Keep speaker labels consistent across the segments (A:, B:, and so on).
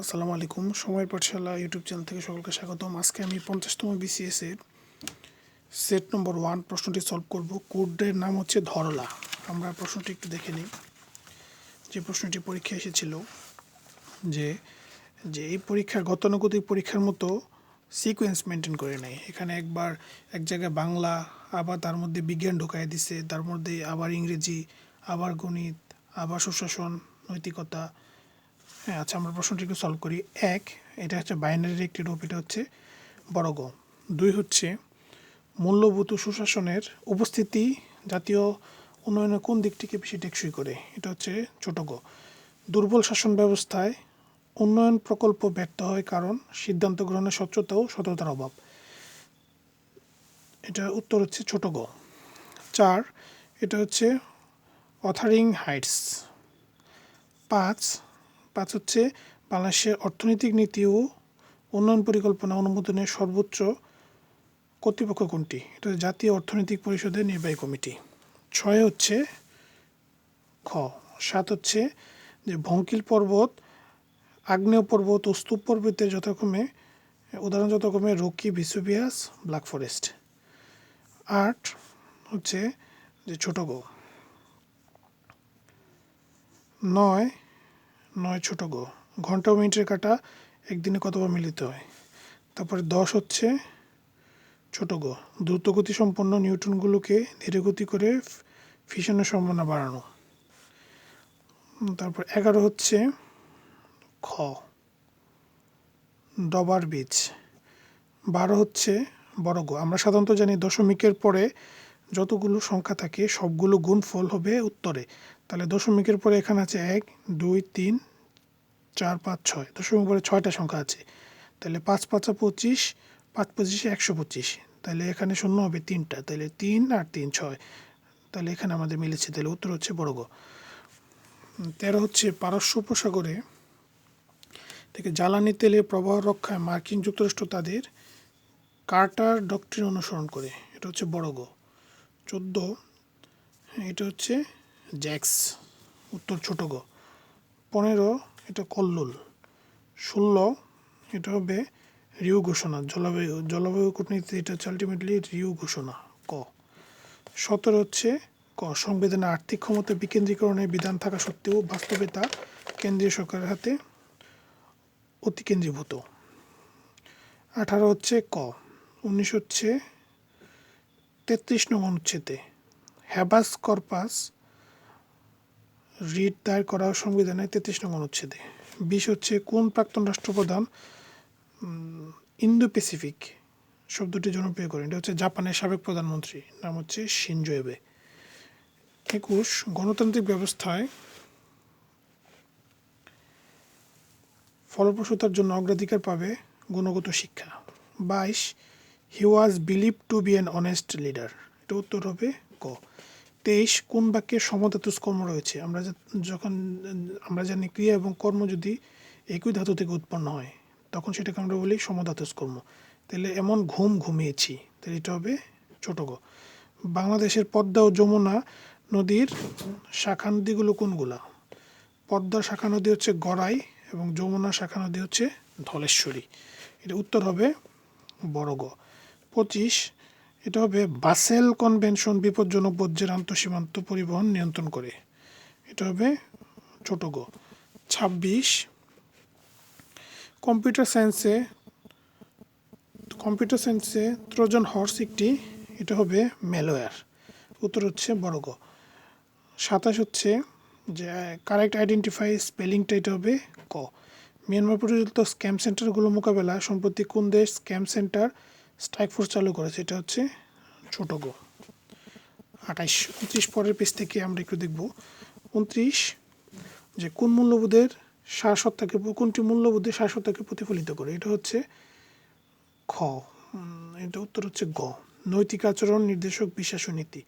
A: আসসালামু আলাইকুম। সময় পাঠশালা ইউটিউব চ্যানেল থেকে সকলকে স্বাগতম। আজকে আমি পঞ্চাশতম বিসিএস এর সেট নম্বর ওয়ান প্রশ্নটি সলভ করব। কোডের নাম হচ্ছে ধরলা। আমরা প্রশ্নটি একটু দেখে নিই। যে প্রশ্নটি পরীক্ষা এসেছিল যে যে এই পরীক্ষার গতানুগতিক পরীক্ষার মতো সিকোয়েন্স মেনটেন করে নেয়। এখানে একবার এক জায়গায় বাংলা, আবার তার মধ্যে বিজ্ঞান ঢুকাই দিছে, তার মধ্যে আবার ইংরেজি, আবার গণিত, আবার সুশাসন, নৈতিকতা হ্যাঁ আচ্ছা আমরা প্রশ্নটি একটু সলভ করি। এক, এটা হচ্ছে বাইনারির একটি রূপ, এটা হচ্ছে বড় গ। দুই হচ্ছে মূল্যভূত সুশাসনের উপস্থিতি জাতীয় উন্নয়নের কোন দিকটিকে বেশি টেকসই করে? এটা হচ্ছে ছোট গ। দুর্বল শাসন ব্যবস্থায় উন্নয়ন প্রকল্প ব্যর্থ হয় কারণ সিদ্ধান্ত গ্রহণের স্বচ্ছতা ও সততার অভাব। এটা উত্তর হচ্ছে ছোট গ। চার, এটা হচ্ছে অথারিং হাইটস। পাঁচ পাঁচ হচ্ছে বাংলাদেশের অর্থনৈতিক নীতি ও উন্নয়ন পরিকল্পনা অনুমোদনের সর্বোচ্চ কর্তৃপক্ষ কোনটি? এটা জাতীয় অর্থনৈতিক পরিষদের নির্বাহী কমিটি। ছয় হচ্ছে খ। সাত হচ্ছে যে ভঙ্কিল পর্বত, আগ্নেয় পর্বত ও স্তূপ পর্বতের যথাক্রমে, উদাহরণ যথাক্রমে রকি, ভিসুভিয়াস, ব্ল্যাক ফরেস্ট। আট হচ্ছে যে ছোট গো। নয় নয় ছোট গো। ঘণ্টা ও মিনিটের কাটা, একদিনে কতবার মিলিত হয়? তারপরে দশ হচ্ছে ছোট গো। দ্রুতগতি সম্পন্ন নিউটনগুলোকে ধীরে গতি করে ফিশনের সম্ভাবনা বাড়ানো। তারপর এগারো হচ্ছে খ। ডবার বীজ। বারো হচ্ছে বড় গো। আমরা সাধারণত জানি দশমিকের পরে যতগুলো সংখ্যা থাকে, সবগুলো গুণফল হবে উত্তরে। তাহলে দশমিকের পরে এখানে আছে এক, দুই, তিন, চার, পাঁচ, ছয়। দশমিক পরে ছয়টা সংখ্যা আছে। তাহলে পাঁচ, পাঁচা, পঁচিশ, পাঁচ, পঁচিশে একশো পঁচিশ। তাহলে এখানে শূন্য হবে তিনটা। তাহলে তিন আর তিন, ছয়। তাহলে এখানে আমাদের মিলেছে। তাহলে উত্তর হচ্ছে বড় গ। তেরো হচ্ছে পারস্য উপসাগরে থেকে জ্বালানি তেলে প্রবাহ রক্ষায় মার্কিন যুক্তরাষ্ট্র তাদের কার্টার ডক্ট্রিন অনুসরণ করে। এটা হচ্ছে বড় চোদ্দ। এটা হচ্ছে জ্যাক্স, উত্তর ছোট গ। পনেরো, এটা কল্লোল। ষোলো, এটা হবে রিউ ঘোষণা, জলবায়ু জলবায়ু কূটনীতি এটা হচ্ছে আলটিমেটলি রিউ ঘোষণা, ক। সতেরো হচ্ছে ক সংবিধানে আর্থিক ক্ষমতা বিকেন্দ্রীকরণের বিধান থাকা সত্ত্বেও বাস্তবে তা কেন্দ্রীয় সরকারের হাতে অতি কেন্দ্রীভূত আঠারো হচ্ছে ক, উনিশ হচ্ছে তেত্রিশ নং অনুচ্ছেদে হ্যাবাস কর্পাস রিট দায়ের করা সংবিধানের তেত্রিশ নং অনুচ্ছেদে। বিশ হচ্ছে কোন প্রাক্তন রাষ্ট্রপ্রধান ইন্দো প্যাসিফিক শব্দটি জনপ্রিয় করেন। এটা হচ্ছে জাপানের সাবেক প্রধানমন্ত্রী, নাম হচ্ছে শিনজো এবে। একুশ, গণতান্ত্রিক ব্যবস্থায় ফলপ্রসূতার জন্য অগ্রাধিকার পাবে গুণগত শিক্ষা। বাইশ he was believe to be an honest leader এটা উত্তর হবে ক। তেইশ, কোন বাক্যে সমধাতুস কর্ম রয়েছে? আমরা যখন, আমরা জানি ক্রিয়া এবং কর্ম যদি একই ধাতু থেকে উৎপন্ন হয়, তখন সেটাকে আমরা বলি সমধাতুস কর্ম। তাহলে এমন ঘুম ঘুমিয়েছি। তাহলে এটা হবে ছোট গ। বাংলাদেশের পদ্মা ও যমুনা নদীর শাখা নদীগুলো কোনগুলা? পদ্মা শাখা নদী হচ্ছে গড়াই এবং যমুনা শাখা নদী হচ্ছে ধলেশ্বরী। এটা উত্তর হবে বড় গ। পঁচিশ, এটা হবে বাসেল কনভেনশন বিপজ্জনক বর্জ্যের আন্তঃসীমান্ত পরিবহন নিয়ন্ত্রণ করে। এটা হবে ছোট গ। ছাব্বিশ, কম্পিউটার সায়েন্সে কম্পিউটার সায়েন্সে ট্রোজান হর্স একটি, এটা হবে ম্যালওয়্যার। উত্তর হচ্ছে বড় গ। সাতাশ হচ্ছে যে, কারেক্ট আইডেন্টিফাই স্পেলিংটা এটা হবে ক। মিয়ানমার পরিচালিত স্ক্যাম সেন্টারগুলো মোকাবেলা সম্প্রতি কোন দেশ স্ক্যাম সেন্টার স্ট্রাইক ফোর্স চালু করেছে, এটা হচ্ছে ছোট গো। আঠাইশ, উনত্রিশ পরের পেজ থেকে আমরা একটু দেখব। উনত্রিশ, যে কোন মূল্যবোধের সারসত্তাকে, কোনটি মূল্যবোধের সারসত্তাকে প্রতিফলিত করে, এটা হচ্ছে খ। এটা উত্তর হচ্ছে গ। নৈতিক আচরণ, নির্দেশক, বিশ্বাস নীতি।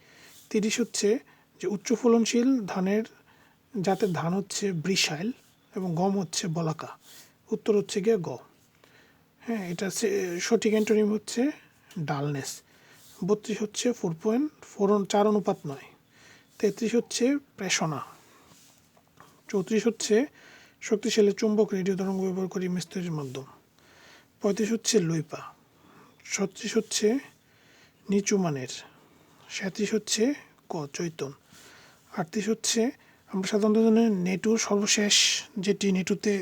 A: তিরিশ হচ্ছে যে উচ্চ ফলনশীল ধানের জাতের ধান হচ্ছে ব্রিশাইল এবং গম হচ্ছে বলাকা। উত্তর হচ্ছে গিয়ে গ। হ্যাঁ এটা সঠিক অ্যান্টোনিম হচ্ছে ডালনেস। বত্রিশ হচ্ছে ফোর পয়েন্ট ফোর চার অনুপাত নয়। তেত্রিশ হচ্ছে প্রেষণা চৌত্রিশ হচ্ছে শক্তিশালী চুম্বক রেডিও তরঙ্গ ব্যবহার করি ইমেজ তৈরির মাধ্যম। পঁয়ত্রিশ হচ্ছে লুইপা। ছত্রিশ হচ্ছে নিচু মানের। সাঁত্রিশ হচ্ছে ক, চৈতন। আটত্রিশ হচ্ছে, আমরা সাধারণত নেটুর সর্বশেষ যেটি নেটুতে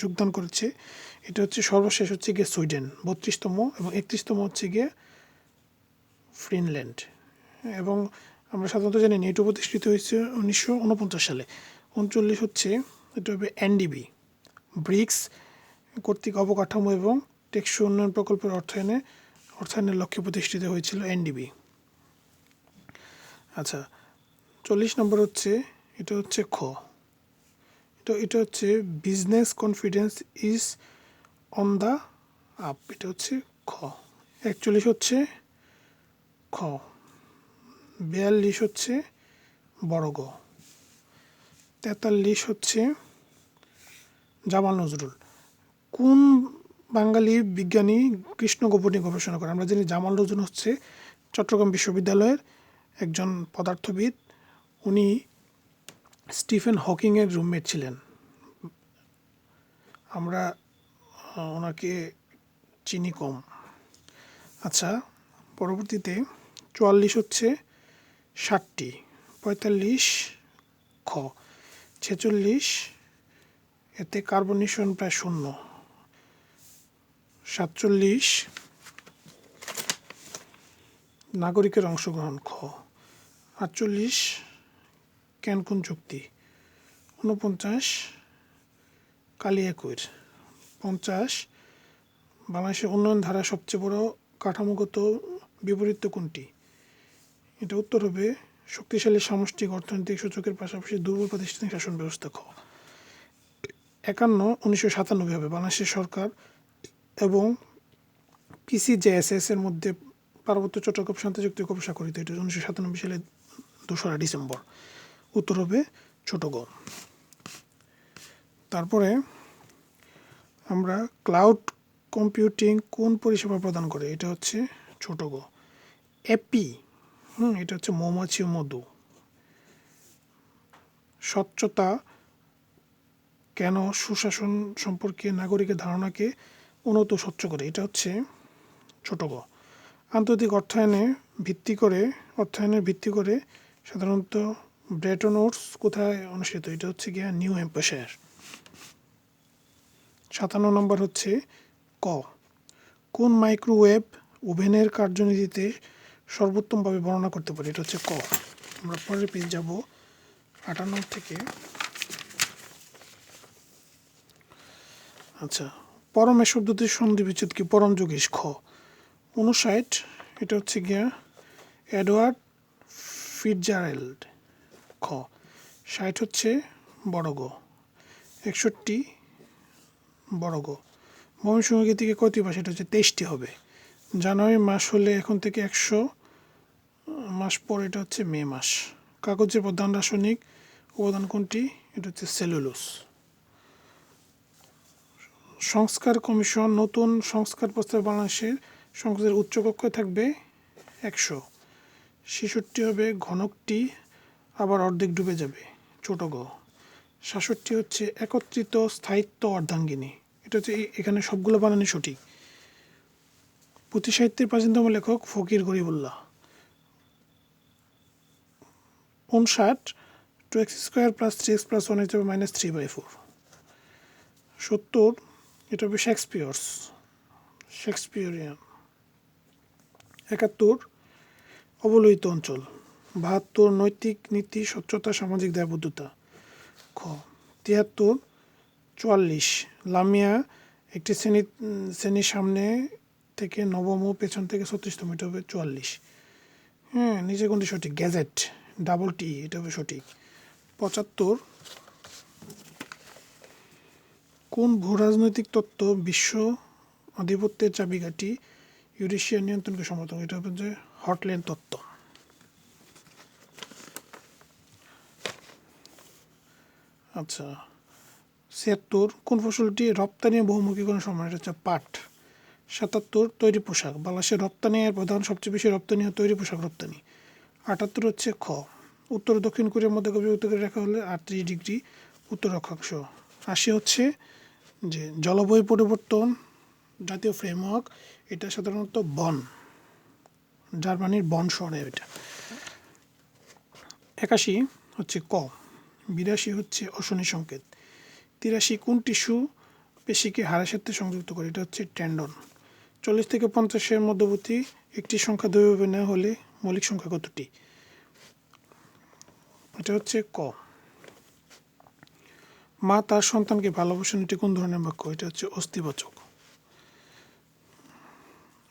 A: যোগদান করেছে এটা হচ্ছে সর্বশেষ হচ্ছে গিয়ে সুইডেন, বত্রিশতম এবং একত্রিশতম হচ্ছে গিয়ে ফিনল্যান্ড। এবং আমরা সাধারণত জানি নেটো প্রতিষ্ঠিত হয়েছে উনিশশো উনপঞ্চাশ সালে। উনচল্লিশ হচ্ছে, এটা হবে এনডিবি, ব্রিক্স কর্তৃক অবকাঠামো এবং টেকসই উন্নয়ন প্রকল্পের অর্থায়নে, অর্থায়নের লক্ষ্যে প্রতিষ্ঠিত হয়েছিল এনডিবি। আচ্ছা চল্লিশ নম্বর হচ্ছে, এটা হচ্ছে খ। এটা এটা হচ্ছে business confidence is on the up, এটা হচ্ছে খ। একচল্লিশ হচ্ছে খ। বিয়াল্লিশ হচ্ছে বড় গ। তেতাল্লিশ হচ্ছে জামাল নজরুল। কোন বাঙালি বিজ্ঞানী কৃষ্ণ গোপনে গবেষণা করে? আমরা জানি জামাল নজরুল হচ্ছে চট্টগ্রাম বিশ্ববিদ্যালয়ের একজন পদার্থবিদ। উনি স্টিফেন হকিংয়ের রুমমেট ছিলেন। আমরা ওনাকে চিনি কম। আচ্ছা পরবর্তীতে চুয়াল্লিশ হচ্ছে ষাটটি, পঁয়তাল্লিশ খ, ছেচল্লিশ, এতে কার্বনেশন প্রায় শূন্য, সাতচল্লিশ নাগরিকের অংশগ্রহণ খ, আটচল্লিশ ক্যানকুন চুক্তি, ঊনপঞ্চাশ কালিয়াকৈর। পঞ্চাশ। বাংলাদেশের উন্নয়ন ধারা সবচেয়ে বড় কাঠামোগত বিপরীত কোনটি? এটা উত্তর হবে শক্তিশালী সামষ্টিক অর্থনৈতিক সূচকের পাশাপাশি দুর্বল প্রাতিষ্ঠানিক শাসন ব্যবস্থা খ। একান্ন উনিশশো সাতানব্বই হবে বাংলাদেশের সরকার এবং পিসিজেএসএস এর মধ্যে পার্বত্য চট্টগ্রাম শান্তি চুক্তি কবে স্বাক্ষরিত এটা উনিশশো সাতানব্বই সালে দোসরা ডিসেম্বর। উত্তর হবে ছোট গ তারপরে আমরা ক্লাউড কম্পিউটিং কোন পরিষেবা প্রদান করে? এটা হচ্ছে ছোট গ। এপি হুম, এটা হচ্ছে মৌমাছি মধু। স্বচ্ছতা কেন সুশাসন সম্পর্কে নাগরিকের ধারণাকে উন্নত স্বচ্ছ করে? এটা হচ্ছে ছোট গ। আন্তর্জাতিক অর্থায়নে ভিত্তি করে অর্থায়নের ভিত্তি করে সাধারণত ব্রেটনোটস কোথায় অনুষ্ঠিত? এটা হচ্ছে গিয়া নিউ হ্যাম্পশায়ার। সাতান্ন নম্বর হচ্ছে ক। কোন মাইক্রোওয়েভ ওভেনের কার্যনীতিতে সর্বোত্তমভাবে বর্ণনা করতে পারি? এটা হচ্ছে ক। আমরা পরের পেজ যাব। আটান্ন থেকে আচ্ছা পরমে শব্দটির সন্ধি বিচ্ছেদ কি? পরম যোগেশ, খ। উনষাট, এটা হচ্ছে গিয়া এডওয়ার্ড ফিটজারেল্ড, খ। ষাট হচ্ছে বড় গ। একষট্টি বড় গ। ময়মনসিংহ থেকে কয়টি মাস এটা হচ্ছে তেইশটি হবে। জানুয়ারি মাস হলে এখন থেকে একশো, মাস পর এটা হচ্ছে মে মাস। কাগজের প্রধান রাসায়নিক উপাদান কোনটি? এটা হচ্ছে সেলুলোস। সংস্কার কমিশন, নতুন সংস্কার প্রস্তাব বাংলাদেশের সংসদের উচ্চকক্ষ থাকবে একশো। ছেষট্টি হবে, ঘনকটি আবার অর্ধেক ডুবে যাবে, ছোট গ। সাতষট্টি হচ্ছে একত্রিত স্থায়িত্ব অর্ধাঙ্গিনী। এটা হচ্ছে এখানে সবগুলো বানানি সঠিক। পুঁথি সাহিত্যের প্রাচীনতম লেখক ফকির গরিবুল্লাহ। উনষাট two x square plus three x plus one হিসেবে মাইনাস থ্রি বাই ফোর সত্তর, এটা হবে শেক্সপিয়র্স। শেক্সপিয়রিয়ান। একাত্তর, অবলোহিত অঞ্চল। বাহাত্তর, নৈতিক নীতি, স্বচ্ছতা, সামাজিক দায়বদ্ধতা। খ, তিয়াত্তর, চুয়াল্লিশ। লামিয়া একটি শ্রেণি, শ্রেণির সামনে থেকে নবম ও পেছন থেকে ছত্রিশতম, এটা হবে চুয়াল্লিশ। হ্যাঁ নিচে কোনটি সঠিক? গ্যাজেট, ডাবল টি, এটা হবে সঠিক। পঁচাত্তর, কোন ভূরাজনৈতিক তত্ত্ব বিশ্ব আধিপত্যের চাবিকাঠি? ইউরেশিয়া নিয়ন্ত্রণকে সমর্থন এটা হবে যে হটল্যান্ড তত্ত্ব। আচ্ছা ছিয়াত্তর, কোন ফসলটি রপ্তানি ও বহুমুখীকরণ সময়? এটা হচ্ছে পাট। সাতাত্তর, তৈরি পোশাক। বাংলাদেশের রপ্তানি এর প্রধান, সবচেয়ে বেশি রপ্তানি হয় তৈরি পোশাক রপ্তানি। আটাত্তর হচ্ছে খ। উত্তর দক্ষিণ কোরিয়ার মধ্যে বিভক্ত করে রাখা হলে আটত্রিশ ডিগ্রি উত্তর অক্ষাংশ। আশি হচ্ছে যে জলবায়ু পরিবর্তন জাতীয় ফ্রেমওয়ার্ক এটা সাধারণত বন। জার্মানির বন শহরে এটা। একাশি হচ্ছে ক। বিরাশি হচ্ছে অশনি সংকেত। তিরাশি কোন টিস্যু পেশিকে হাড়ের সাথে সংযুক্ত করে? এটা হচ্ছে ট্যান্ডন। চল্লিশ থেকে পঞ্চাশের মধ্যবর্তী একটি সংখ্যা দুইভাবে নেওয়া হলে মৌলিক সংখ্যা কতটি? এটা হচ্ছে ক। মা তার সন্তানকে ভালোবাসেন, এটি কোন ধরনের বাক্য? এটা হচ্ছে অস্থিবাচক।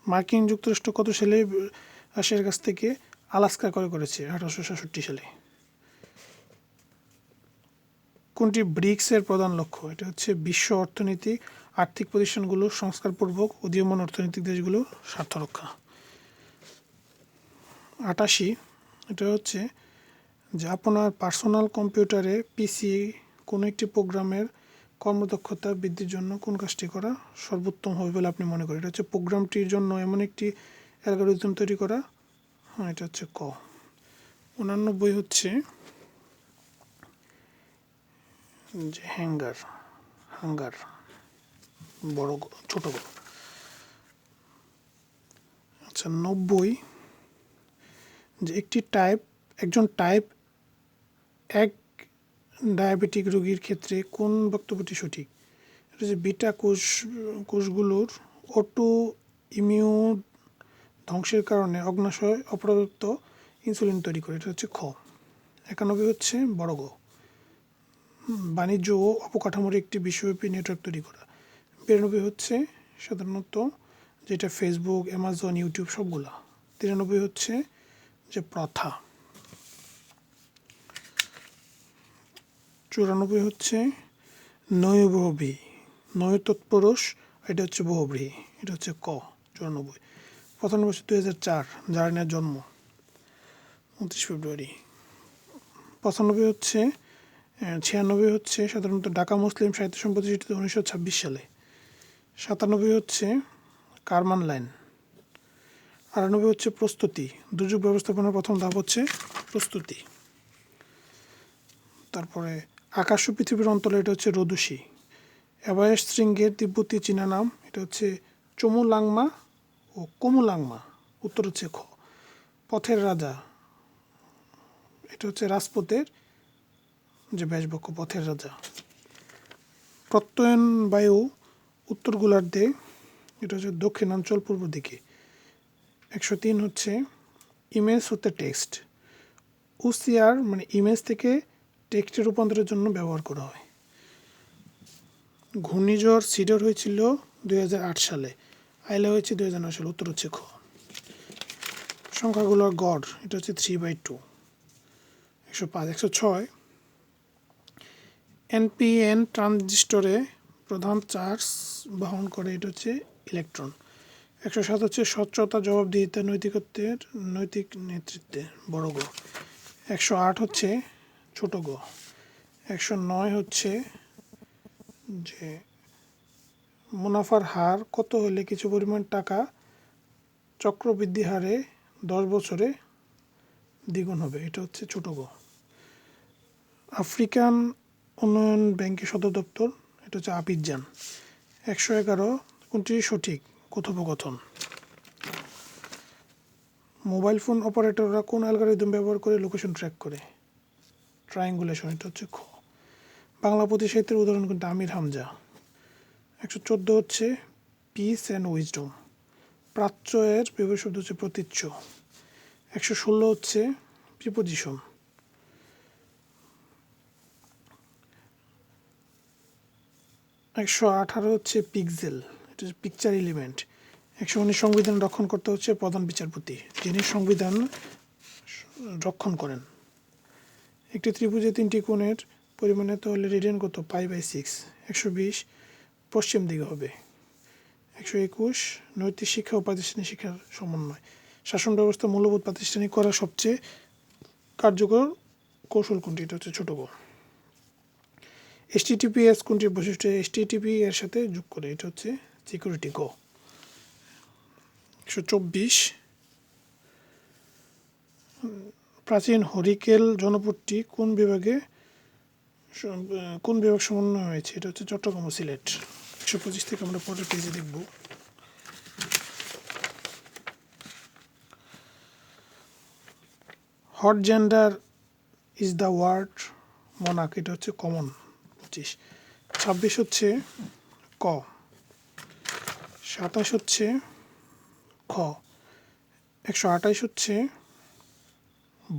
A: মার্কিন যুক্তরাষ্ট্র কত সালে রাশিয়ার কাছ থেকে আলাস্কা ক্রয় করেছে? আঠারোশো সাতষট্টি সালে। কোনটি ব্রিক্সের প্রধান লক্ষ্য? এটা হচ্ছে বিশ্ব অর্থনীতি, আর্থিক প্রতিষ্ঠানগুলো, সংস্কারপূর্বক উদীয়মান অর্থনৈতিক দেশগুলোর স্বার্থ রক্ষা। আটাশি, এটা হচ্ছে যে আপনার পার্সোনাল কম্পিউটারে পিসি কোনো একটি প্রোগ্রামের কর্মদক্ষতা বৃদ্ধির জন্য কোন কাজটি করা সর্বোত্তম হবে বলে আপনি মনে করেন? এটা হচ্ছে প্রোগ্রামটির জন্য এমন একটি অ্যালগোরিদম তৈরি করা। হ্যাঁ এটা হচ্ছে ক। উনানব্বই হচ্ছে যে হ্যাঙ্গার হাঙ্গার বড় ছোট গ। আচ্ছা নব্বই, যে একটি টাইপ একজন টাইপ এক ডায়াবেটিক রোগীর ক্ষেত্রে কোন বক্তব্যটি সঠিক? এটা যে বিটা কোষ, কোষগুলোর অটো ইমিউন ধ্বংসের কারণে অগ্নাশয় অপর্যাপ্ত ইনসুলিন তৈরি করে। এটা হচ্ছে খ। একানব্বই হচ্ছে বড় গ। বাণিজ্য ও অবকাঠামোর একটি বিশ্বব্যাপী নেটওয়ার্ক তৈরি করা। বিরানব্বই হচ্ছে সাধারণত যেটা ফেসবুক অ্যামাজন ইউটিউব সবগুলা। তিরানব্বই হচ্ছে যে প্রথা। চুরানব্বই হচ্ছে নয় নয় তৎপরশ, এটা হচ্ছে বহুব্রী, এটা হচ্ছে ক, চুরানব্বই। পঁচানব্বই হচ্ছে দুই হাজার চার জার্নের জন্ম। উনত্রিশ ফেব্রুয়ারি। পঁচানব্বই হচ্ছে ছিয়ানব্বই হচ্ছে সাধারণত ঢাকা মুসলিম সাহিত্য চিঠিতে উনিশশো ছাব্বিশ সালে। সাতানব্বই হচ্ছে কারমান লাইন। আটানব্বই হচ্ছে প্রস্তুতি। দুর্যোগ ব্যবস্থাপনার প্রথম ধাপ হচ্ছে প্রস্তুতি। তারপরে আকাশ পৃথিবীর অন্তরে এটা হচ্ছে রদুষি। এভারেস্ট শৃঙ্গের তিব্বতী চীনা নাম, এটা হচ্ছে চমুলাংমা ও কোমুলাংমা। উত্তর হচ্ছে খ। পথের রাজা, এটা হচ্ছে রাজপথের যে ব্যাসবক্ষ পথের রাজা। প্রত্যয়ন বায়ু উত্তর গোলার্ধে, এটা হচ্ছে দক্ষিণাঞ্চল পূর্ব দিকে। একশো তিন হচ্ছে ইমেজ হতে টেক্সট। ওসিআর মানে ইমেজ থেকে টেক্সটে রূপান্তরের জন্য ব্যবহার করা হয়। ঘূর্ণিঝড় সিডর হয়েছিল দুই হাজার আট সালে। আইলা হয়েছে দুই হাজার নয় সালে, উত্তর হচ্ছে খ। সংখ্যাগুলোর গড়, এটা হচ্ছে থ্রি বাই টু একশো পাঁচ, একশো ছয়। এনপিএন ট্রানজিস্টরে প্রধান চার্জ বহন করে, এটা হচ্ছে ইলেকট্রন। একশো সাত হচ্ছে স্বচ্ছতা জবাবদিহিতা, নৈতিকত্বের নৈতিক নেতৃত্বে, বড় গ। একশো আট হচ্ছে ছোট গ। একশো নয় হচ্ছে যে মুনাফার হার কত হলে কিছু পরিমাণ টাকা চক্রবৃদ্ধি হারে দশ বছরে দ্বিগুণ হবে, এটা হচ্ছে ছোট গ। আফ্রিকান উন্নয়ন ব্যাংকের সদর দপ্তর, এটা হচ্ছে আপিজান একশো এগারো কোনটি সঠিক? কথোপকথন। মোবাইল ফোন অপারেটররা কোন অ্যালগোরিদম ব্যবহার করে লোকেশন ট্র্যাক করে? ট্রায়াঙ্গুলেশন, এটা হচ্ছে খ। বাংলা পুঁথি সাহিত্যের উদাহরণ কিন্তু আমির হামজা। একশো চোদ্দ হচ্ছে পিস অ্যান্ড উইজডম প্রাচ্য এর ব্যবহার শব্দ হচ্ছে প্রতীচ্য। একশো ষোলো হচ্ছে প্রিপোজিশন একশো আঠারো হচ্ছে পিক্সেল, এটা হচ্ছে পিকচার এলিমেন্ট একশো উনিশ সংবিধান রক্ষণ করতে হচ্ছে প্রধান বিচারপতি, যিনি সংবিধান রক্ষণ করেন। একটি ত্রিভুজে তিনটি কোণের পরিমাণে তাহলে রেডিয়ান কত? Pi by six. একশো বিশ পশ্চিম দিকে হবে। একশো একুশ নৈতিক শিক্ষা ও প্রাতিষ্ঠানিক শিক্ষার সমন্বয়। শাসন ব্যবস্থা মূল্যবোধ প্রাতিষ্ঠানিক করা সবচেয়ে কার্যকর কৌশল কোনটি? এটা হচ্ছে ছোট এসটিটিপিএস কোনটির বৈশিষ্ট্য? এসটিটিপি এর সাথে যোগ করে, এটা হচ্ছে সিকিউরিটি গো একশো চব্বিশ। প্রাচীন হরিকেল জনপদটি কোন বিভাগে কোন বিভাগ সমন্বয় হয়েছে? এটা হচ্ছে চট্টগ্রাম ও সিলেট। একশো পঁচিশ থেকে আমরা পরের পেজে দেখব। What gender is the word মনাক এটা হচ্ছে কমন পঁচিশ। ছাব্বিশ হচ্ছে ক। সাতাশ হচ্ছে খ। একশো আঠাশ হচ্ছে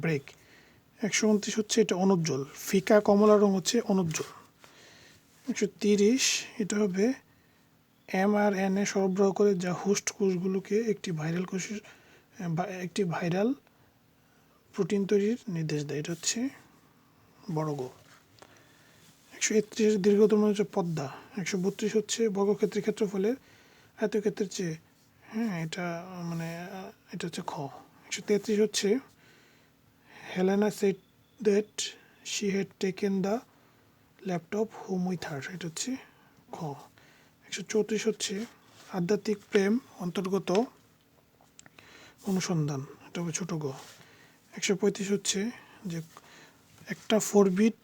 A: ব্রেক। একশো উনত্রিশ হচ্ছে এটা অনুজ্জ্বল ফিকা কমলা রং হচ্ছে অনুজ্জ্বল একশো তিরিশ, এটা হবে এম আর এন এ সরবরাহ করে যা হোস্ট কোষগুলোকে একটি ভাইরাল কোষের একটি ভাইরাল প্রোটিন তৈরির নির্দেশ দেয়। এটা হচ্ছে বড় গো। একশো একত্রিশ দীর্ঘতম হচ্ছে পদ্মা, একশো বত্রিশ হচ্ছে বর্গক্ষেত্রের ক্ষেত্রফলের আয়তক্ষেত্রের চেয়ে হ্যাঁ এটা মানে এটা হচ্ছে খ, একশো তেত্রিশ হচ্ছে Helena said that she had taken the laptop home with her, এটা হচ্ছে খ, একশো চৌত্রিশ হচ্ছে আধ্যাত্মিক প্রেম অন্তর্গত অনুসন্ধান, এটা হবে ছোটো গ, একশো পঁয়ত্রিশ হচ্ছে যে একটা ফোর বিট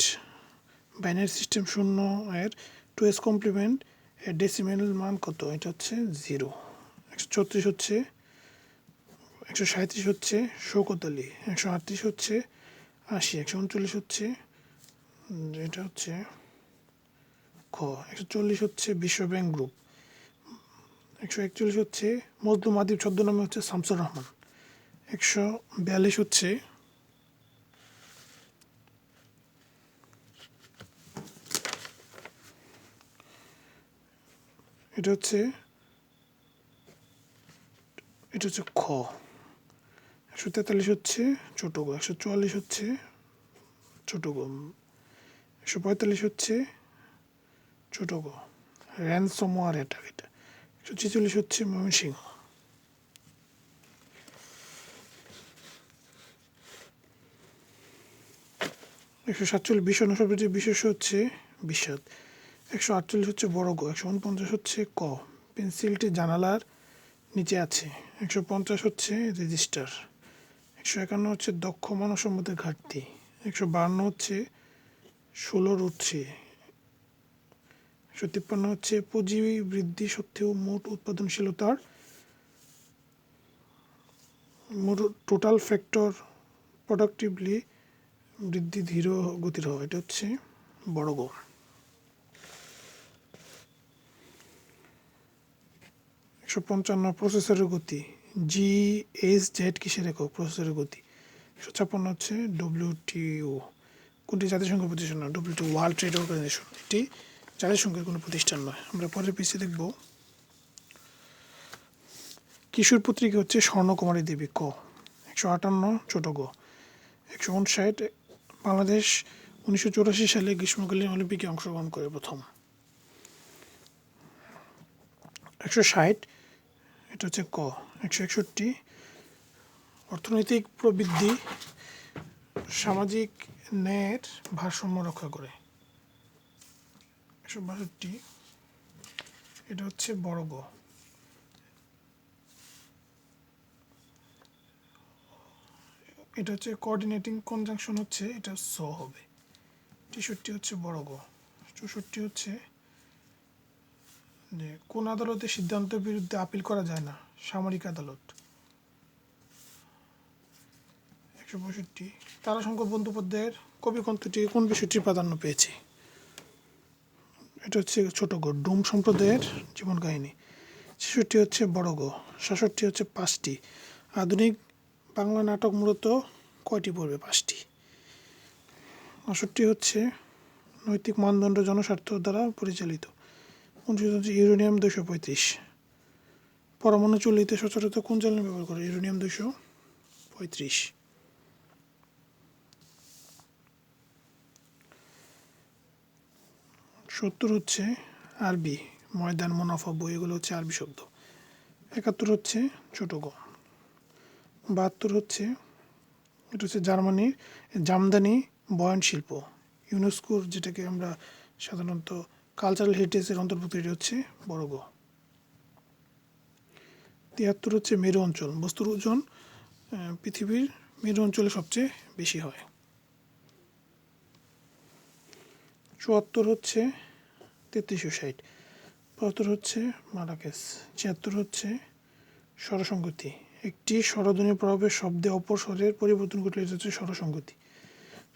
A: বাইনারি সিস্টেম শূন্য এর টু এস কমপ্লিমেন্ট এর ডেসিমেল মান কত? এটা হচ্ছে জিরো একশো চৌত্রিশ হচ্ছে, একশো সাঁত্রিশ হচ্ছে শৌকত আলী, একশো আটত্রিশ হচ্ছে আশি, একশো উনচল্লিশ হচ্ছে এটা হচ্ছে খ, একশো চল্লিশ হচ্ছে বিশ্ব ব্যাংক গ্রুপ, একশো একচল্লিশ হচ্ছে মজলুম আদিব ছদ্মনামে হচ্ছে শামসুর রহমান, একশো বিয়াল্লিশ হচ্ছে এটা হচ্ছে এটা হচ্ছে খ। একশো তেতাল্লিশ হচ্ছে ছোটো গো, একশো চুয়াল্লিশ হচ্ছে ছোটো গো। একশো পঁয়তাল্লিশ হচ্ছে ছোটো গো। র্যানসমোয়ার এটা এটা। একশো ছেচল্লিশ হচ্ছে ময়মনসিংহ। একশো সাতচল্লিশ বিষণ শব্দটির বিশেষ হচ্ছে বিষাদ। একশো আটচল্লিশ হচ্ছে বড় গ, একশো উনপঞ্চাশ হচ্ছে ক। পেন্সিলটি জানালার নিচে আছে। একশো পঞ্চাশ হচ্ছে রেজিস্টার। একশো একান্ন হচ্ছে দক্ষ মানসম্মতের ঘাটতি। একশো বাহান্ন হচ্ছে ষোলোর উঠছে একশো তিপ্পান্ন হচ্ছে পুঁজি বৃদ্ধি সত্ত্বেও মোট উৎপাদনশীলতার মোট টোটাল ফ্যাক্টর প্রোডাক্টিভলি বৃদ্ধি ধীর গতির হয়। এটা হচ্ছে বড় গো। একশো পঞ্চান্ন প্রসেসরের গতি জি এস জেড কিসের একক প্রসেসরের গতি? একশো ছাপ্পান্ন হচ্ছে ডব্লিউটিও কোনটি জাতিসংঘ প্রতিষ্ঠান নয় ডব্লিউটি ওয়ার্ল্ড ট্রেড অর্গানাইজেশন এটি জাতিসংঘের কোনো প্রতিষ্ঠান নয়। আমরা পরের পিছিয়ে দেখব। কিশোর পত্রিকা হচ্ছে স্বর্ণকুমারী দেবী, ক। একশো আটান্ন ছোট গ। একশো উনষাট, বাংলাদেশ উনিশশো চৌরাশি সালে গ্রীষ্মকালীন অলিম্পিকে অংশগ্রহণ করে প্রথম। একশো ষাট এটা হচ্ছে ক, একশো একষট্টি। অর্থনৈতিক প্রবৃদ্ধি, সামাজিক ন্যায়ের ভারসাম্য রক্ষা করে। একশো বাষট্টি। এটা হচ্ছে বড় গ। এটা হচ্ছে কোঅর্ডিনেটিং কনজাংশন হচ্ছে, এটা স হবে। তেষট্টি হচ্ছে বড় গ। চৌষট্টি হচ্ছে যে কোন আদালতে সিদ্ধান্তের বিরুদ্ধে আপিল করা যায় না, সামরিক আদালত? একশো পঁয়ষট্টি। তারাশঙ্কর বন্দ্যোপাধ্যায়ের কবিকন্থটি কোন বিষয়টি প্রাধান্য পেয়েছে? এটা হচ্ছে ছোট গো, ডুম সম্প্রদায়ের জীবন কাহিনী। ছেষট্টি হচ্ছে বড় গো, সাতষট্টি হচ্ছে পাঁচটি। আধুনিক বাংলা নাটক মূলত কয়টি পড়বে? পাঁচটি। আষট্টি হচ্ছে নৈতিক মানদণ্ড জনস্বার্থ দ্বারা পরিচালিত। হচ্ছে ইউরেনিয়াম দুশো পঁয়ত্রিশ। পরমাণু চুল্লিতে সচরাচর কোন জ্বালানি ব্যবহার করে? ইউরেনিয়াম দুশো পঁয়ত্রিশ। সত্তর হচ্ছে আরবি, ময়দান, মুনাফা, বই, এগুলো হচ্ছে আরবি শব্দ। একাত্তর হচ্ছে ছোট গ। বাহাত্তর হচ্ছে, এটা হচ্ছে জার্মানির জামদানি বয়ন শিল্প ইউনেস্কোর যেটাকে আমরা সাধারণত কালচারাল হেরিটেজের অন্তর্ভুক্ত এটি হচ্ছে বড় তিয়াত্তর হচ্ছে মেরু অঞ্চল। বস্তুর ওজন পৃথিবীর মেরু অঞ্চলে সবচেয়ে বেশি হয়। চুয়াত্তর হচ্ছে তেত্রিশশো ষাট। পঁচাত্তর হচ্ছে মারাকেস। ছিয়াত্তর হচ্ছে স্বরসঙ্গতি। একটি স্বরধ্বনি প্রভাবের শব্দে অপর স্বরের পরিবর্তন ঘটলে হচ্ছে স্বরসঙ্গতি।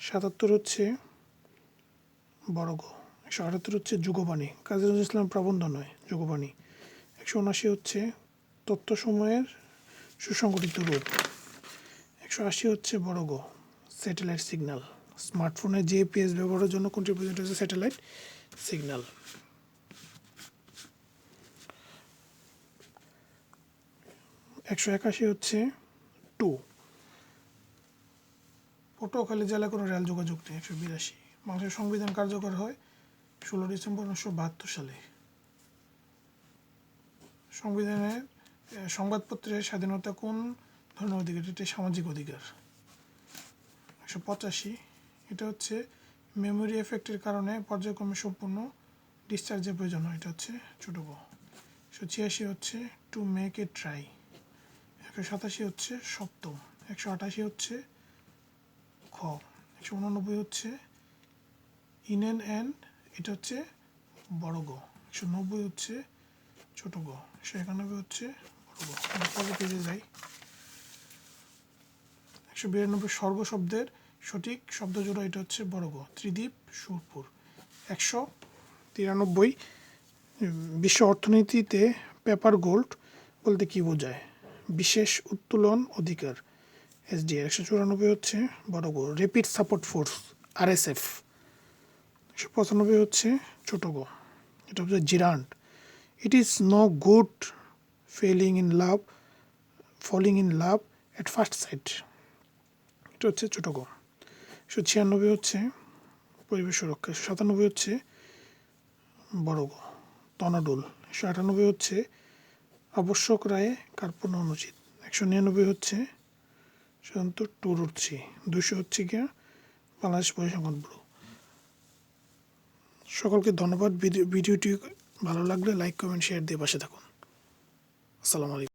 A: সাতাত্তর হচ্ছে বড়গ একশো আটাত্তর হচ্ছে যুগবাণী। কাজী নজরুল ইসলাম প্রবন্ধ নয়, যুগবাণী। একশো উনআশি হচ্ছে তত্ত্ব সময়ের সুসংগঠিত রূপ। একশো আশি হচ্ছে বড়গ স্যাটেলাইট সিগন্যাল। স্মার্টফোনে জিপিএস ব্যবহারের জন্য কোনটি প্রয়োজন হচ্ছে স্যাটেলাইট সিগন্যাল। একশো একাশি হচ্ছে টু। পটুয়াখালী জেলায় কোনো রেল যোগাযোগ নেই, একশো বিরাশি। মানুষের সংবিধান কার্যকর হয় ষোলো ডিসেম্বর উনিশশো বাহাত্তর সালে সংবিধানের সংবাদপত্রের স্বাধীনতা কোন ধরনের অধিকার? এটি সামাজিক অধিকার। একশো পঁচাশি, এটা হচ্ছে মেমোরি এফেক্টের কারণে পর্যায়ক্রমে সম্পূর্ণ ডিসচার্জের প্রয়োজন হয়। এটা হচ্ছে ছোটো বউ। একশো ছিয়াশি হচ্ছে টু মেক এ ট্রাই একশো সাতাশি হচ্ছে সপ্তম। একশো আটাশি হচ্ছে খ। একশো উননব্বই হচ্ছে ইন অ্যান্ড এটা হচ্ছে বড় গ। একশো নব্বই হচ্ছে ছোট গ। একশো একানব্বই হচ্ছে বড় যাই। একশো বিরানব্বই স্বর্গ শব্দের সঠিক শব্দ জোড়া এটা হচ্ছে বড় গ। ত্রিদ্বীপ সুরপুর। একশো তিরানব্বই বিশ্ব অর্থনীতিতে পেপার গোল্ড বলতে কি বোঝায়? বিশেষ উত্তোলন অধিকার এসডিআর একশো চুরানব্বই হচ্ছে বড় গো। রেপিড সাপোর্ট ফোর্স আরএসএফ একশো পঁচানব্বই হচ্ছে ছোট গো। এটা হচ্ছে gerund. It is no good falling in love falling in love at first sight এটা হচ্ছে ছোট গো। একশো ছিয়ানব্বই হচ্ছে পরিবেশ সুরক্ষা। একশো সাতানব্বই হচ্ছে বড় গো তনাডুল একশো আটানব্বই হচ্ছে আবশ্যক রায়ে কার্পণ্য অনুচিত। একশো নিরানব্বই হচ্ছে সাধারণত টুর উঠছি দুশো হচ্ছে গিয়া বাংলাদেশ পরিসংখ্যান ব্যুরো। সকলকে ধন্যবাদ। ভিডিও ভিডিওটি ভালো লাগলে লাইক কমেন্ট শেয়ার দিয়ে পাশে থাকুন। আসসালামু আলাইকুম।